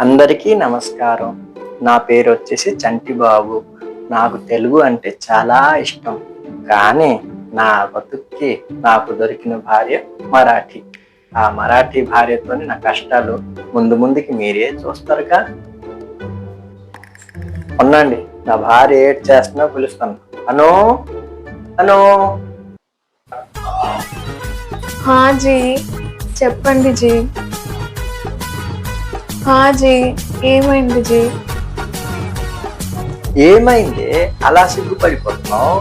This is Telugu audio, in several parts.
అందరికీ నమస్కారం. నా పేరు వచ్చేసి చంటిబాబు. నాకు తెలుగు అంటే చాలా ఇష్టం. కానీ నా బతుక్కి నాకు దొరికిన భార్య మరాఠీ. ఆ మరాఠీ భార్యతోని నా కష్టాలు ముందు ముందుకి మీరే చూస్తారుగా ఉన్నాండి నా భార్య ఏడ్ చేస్తున్నా పిలుస్తాను. అను అను. జీ చెప్పండి జీ. జీ ఏమైంది జీ? ఏమైంది? అలా సిగ్గుపడిపోతున్నావు?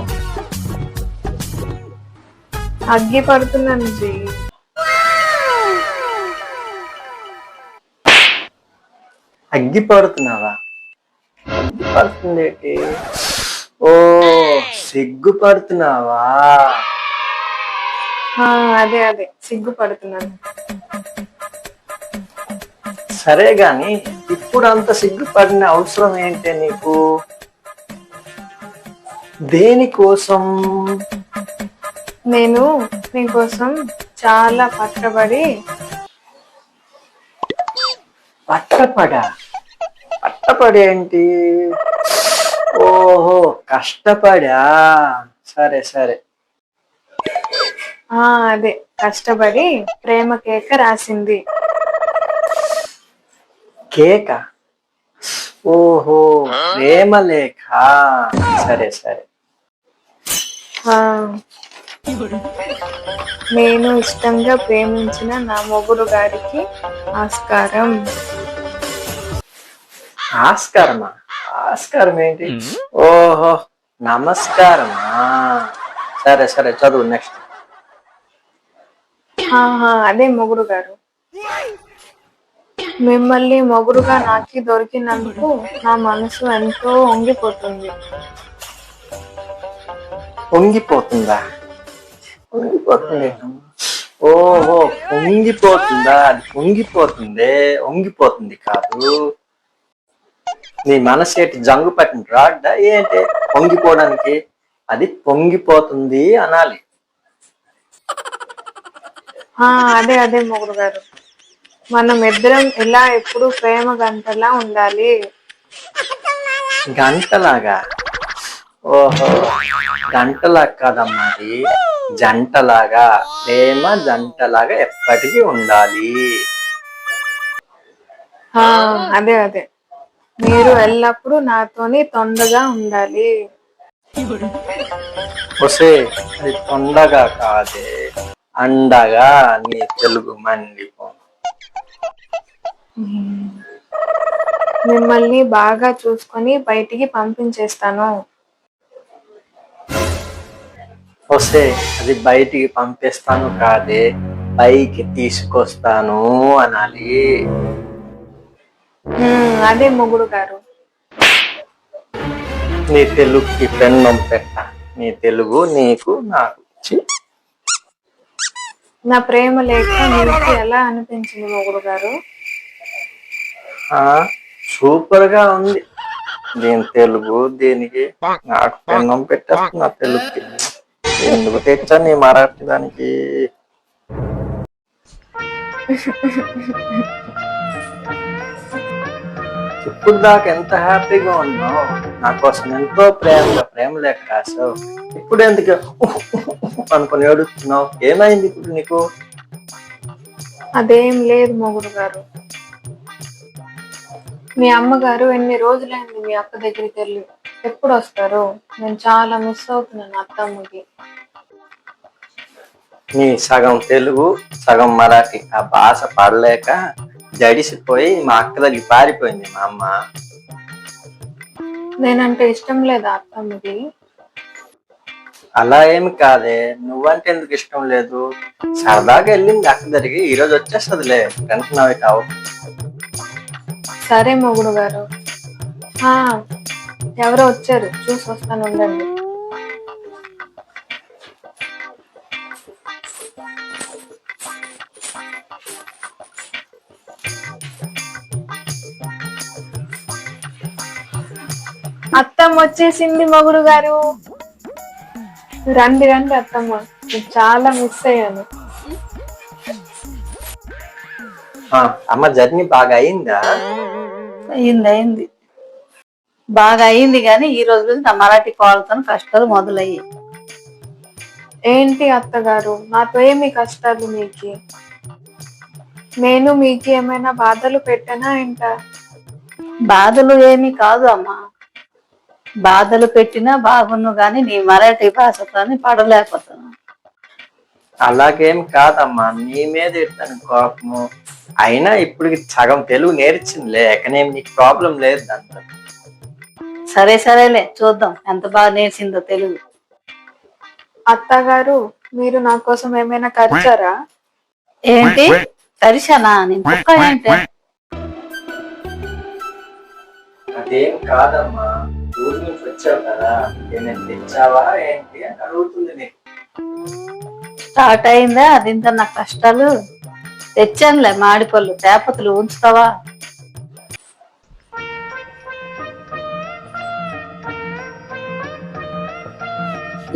అగ్గి పడుతున్నాను జీ. అగ్గి పడుతున్నావా అగ్గి పడుతుంది ఓ సిగ్గుపడుతున్నావా? హా, అదే అదే సిగ్గు పడుతున్నాను సరే గాని ఇప్పుడు అంత సిగ్గుపడిన అవసరం ఏంటి నీకు? దేనికోసం? నేను మీకోసం చాలా పట్టబడి పట్టపడా పట్టపడేంటి ఓహో కష్టపడా? సరే సరే. ఆ అదే. కష్టపడి ప్రేమ కేక రాసింది. కేక? ఓహో ప్రేమ లేఖ సరే. సరే నేను ఇష్టంగా ప్రేమించిన నా మొగుడు గారికి ఆస్కారం. ఆస్కారమా? ఆస్కారం ఏంటి? ఓహో నమస్కారమా? సరే సరే చదువు నెక్స్ట్ అదే మొగుడు గారు. మిమ్మల్ని మొగుడుగా నాకి దొరికినందుకు నా మనసు ఎంతో వంగిపోతుంది. పొంగిపోతుందా పొంగిపోతుంది ఓహో పొంగిపోతుందా అది పొంగిపోతుందే వంగిపోతుంది కాదు. నీ మనసు ఏంటి జంగు పట్టిన రాడ్డా ఏంటి? పొంగిపోవడానికి అది పొంగిపోతుంది అనాలి. అదే అదే మొగుడు గారు మనం ఇద్దరం ఇలా ఎప్పుడు ప్రేమ గంటలా ఉండాలి? గంటలాగా? ఓహో గంటలా కాదమ్మా అది. జంటలాగా ప్రేమ జంటలాగా ఎప్పటికీ ఉండాలి. ఆ అదే అదే. మీరు ఎల్లప్పుడూ నాతోని తొందరగా ఉండాలి. ఒసే అది తొండగా కాదే. అండగా నీ తెలుగు మండిపో మిమ్మల్ని బాగా చూసుకొని బయటికి పంపించేస్తాను. వస్తే అది బయటికి పంపిస్తాను కాదే పైకి తీసుకొస్తాను అనాలి. అదే మొగుడు గారు. నీ తెలుగుకి పెన్నం పెట్ట నీ తెలుగు నీకు నాకు ఛీ, నా ప్రేమ లేక మీకు ఎలా అనిపించింది మొగుడు గారు? సూపర్గా ఉంది. దీని తెలుగు దీనికి? నాకు పెన్నం పెట్టేస్తున్నా తెలుగుకి ఎందుకు తెచ్చా నీ మరాఠీ దానికి? ఇప్పుడు దాకా ఎంత హ్యాపీగా ఉన్నావు? నా కోసం ఎంతో ప్రేమగా ప్రేమ లేక రాసావు. ఇప్పుడు ఎందుకు? అనుకుని ఏడుస్తున్నావు ఏమైంది ఇప్పుడు నీకు? అదేం లేదు మొగుడు గారు. మీ అమ్మగారు ఎన్ని రోజులైంది మీ అక్క దగ్గరికి వెళ్ళి? ఎప్పుడు వస్తారు నేను చాలా మిస్ అవుతున్నాను అత్తమ్మకి. నీ సగం తెలుగు సగం మరాఠీ. ఆ భాష పడలేక జడిసిపోయి మా అక్క దగ్గర పారిపోయింది మా అమ్మ. నేనంటే ఇష్టం లేదా అత్తమ్మకి? అలా ఏమి కాదే. నువ్వంటే ఎందుకు ఇష్టం లేదు? సరదాగా వెళ్ళింది అక్క దగ్గరికి. ఈ రోజు వచ్చేస్తుందిలే. టెన్షన్ అవి కావు సరే మొగుడు గారు. ఆ, ఎవరో వచ్చారు. చూసి వస్తాను ఉండండి. అత్తమ్మ వచ్చేసింది మొగుడు గారు. రండి రండి అత్తమ్మ. చాలా మిస్ అయ్యాను. అమ్మ జర్నీ బాగా అయిందా? అయింది అయింది బాగా అయింది కానీ ఈ రోజు నా మరాఠీ కోళ్ళతో కష్టాలు మొదలయ్యాయి ఏంటి అత్తగారు? నాతో ఏమి కష్టాలు మీకు? నేను మీకు ఏమైనా బాధలు పెట్టానా ఏంట? బాధలు ఏమీ కాదు అమ్మా. బాధలు పెట్టినా బాగున్ను గాని నీ మరాఠీ భాషతోని పడలేకపోతాను అలాగేం కాదమ్మా. నీ మీద ఎట్టాను కోపము? అయినా ఇప్పుడు సగం తెలుగు నేర్చిందిలే ఎక్కడేం నీకు ప్రాబ్లం లేదు దాంతో సరే సరేలే చూద్దాం ఎంత బాగా నేర్చిందో తెలుగు. అత్తగారు మీరు నా కోసం ఏమైనా ఖర్చారా ఏంటి? తరిశానా నేను కుక్క ఏంటి అదేం కాదమ్మా. ఊరి నుంచి వచ్చావు కదా. ఏమైనా తెచ్చావా? ఏంటి? అని అడుగుతుంది నీకు. స్టార్ట్ అయిందా? దీంతో నా కష్టాలు. తెచ్చానులే మాడిపళ్ళు. తేపతులు ఉంచుతావా?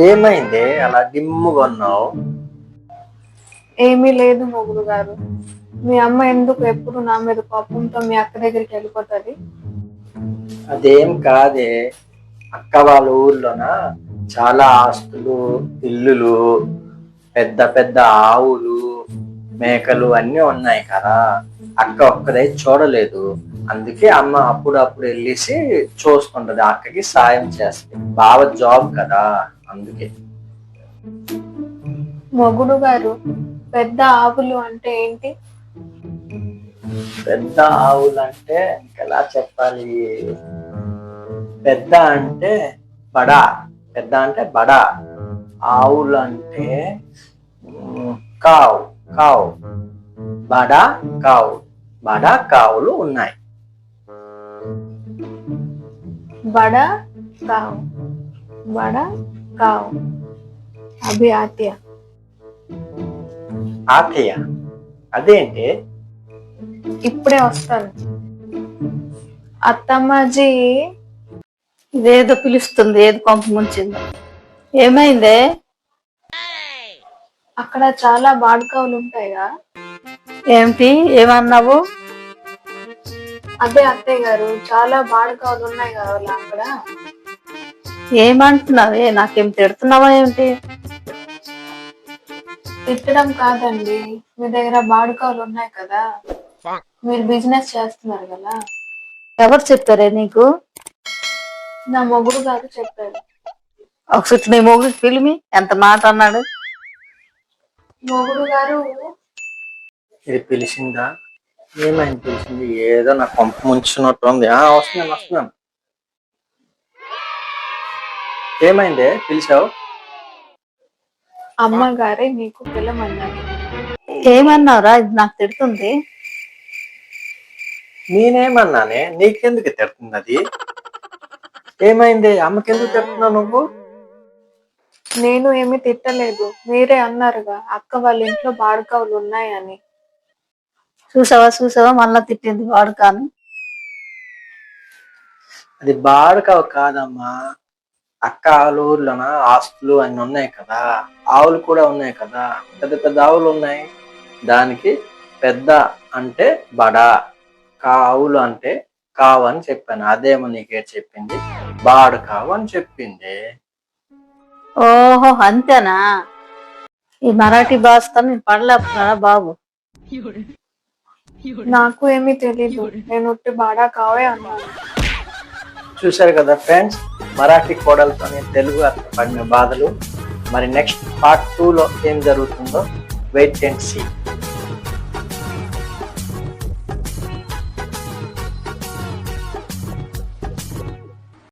ఏమైంది? అలా డిమ్ముగా ఉన్నావు? ఏమీ లేదు మొగుడు గారు. మీ అమ్మ ఎందుకు ఎప్పుడు నా మీద కోపంతో మీ అక్క దగ్గరికి వెళ్ళిపోతుంది? అదేం కాదే. అక్క వాళ్ళ ఊర్లోన? చాలా ఆస్తులు ఇల్లులు పెద్ద పెద్ద ఆవులు మేకలు అన్నీ ఉన్నాయి కదా. అక్క ఒక్కదే చూడలేదు. అందుకే అమ్మ అప్పుడు అప్పుడు వెళ్ళేసి చూసుకుంటది అక్కకి సాయం చేస్తుంది. బావ జాబ్ కదా. అందుకే. మొగుడు గారు పెద్ద ఆవులు అంటే ఏంటి? పెద్ద ఆవులు అంటే ఎలా చెప్పాలి? పెద్ద అంటే బడా. పెద్ద అంటే బడా. ఆవులు అంటే కావు కావు. బడా కావు. బడా కావులు ఉన్నాయి. బడా కావు. బడా కావు. అభి ఆత్య. ఆకయ్య అదేంటి? ఇప్పుడే వస్తాను. అత్తమ్మజీ ఇదేదో పిలుస్తుంది ఏది కొంప ముంచిందో. ఏమైందే? అక్కడ చాలా బాడుకావులు ఉంటాయా ఏమిటి ఏమన్నావు? అదే అత్తయ్య గారు చాలా బాడుకావులు ఉన్నాయి కదా అక్కడ. ఏమంటున్నావే? నాకేం తిడుతున్నావా ఏమిటి తిట్టడం కాదండి. మీ దగ్గర బాడుకావులు ఉన్నాయి కదా. మీరు బిజినెస్ చేస్తున్నారు కదా. ఎవరు చెప్పారే నీకు? నా మొగుడు గారు చెప్పారు. ఒకసారి నీ మొగుడికి పిలిమి ఎంత మాట అన్నాడు? మొగుడు గారు. ఇది పిలిచిందా? ఏమైంది పిలిచింది? ఏదో నా కొంప ముంచున్నట్టు ఉంది. ఆ వస్తున్నాను వస్తున్నాను. ఏమైంది? పిలిచావు? అమ్మగారే నీకు పిల్లమన్నారు ఏమన్నావురా? ఇది నాకు తిడుతుంది. నేనేమన్నానే? నీకెందుకు తిడుతుంది అది? ఏమైంది? అమ్మకెందుకు తిడుతున్నావు నువ్వు? నేను ఏమీ తిట్టలేదు. మీరే అన్నారుగా అక్క వాళ్ళ ఇంట్లో బాడుకావులు ఉన్నాయని. చూసావా చూసావా? మళ్ళా తిట్టింది వాడు కాను అది బాడకావు కాదమ్మా. అక్క ఆవుల ఊర్లోన ఆస్తులు అన్ని ఉన్నాయి కదా. ఆవులు కూడా ఉన్నాయి కదా. పెద్ద పెద్ద ఆవులు ఉన్నాయి. దానికి పెద్ద అంటే బడా కావులు అంటే కావు అని చెప్పాను. అదేమో నీకే చెప్పింది. బాడు కావు అని చెప్పింది. ఓహో అంతేనా? ఈ మరాఠీ భాషతో నేను పడలేకపోతున్నాడా బాబు? నాకు ఏమీ తెలీదు. నేను ఉట్టి బాడా కావే అన్నాను. చూశారు కదా ఫ్రెండ్స్ మరాఠీ కోడలతో తెలుగు అర్థం పడిన బాధలు. మరి నెక్స్ట్ పార్ట్ టూ లో ఏం జరుగుతుందో వెయిట్ అండ్ సీ.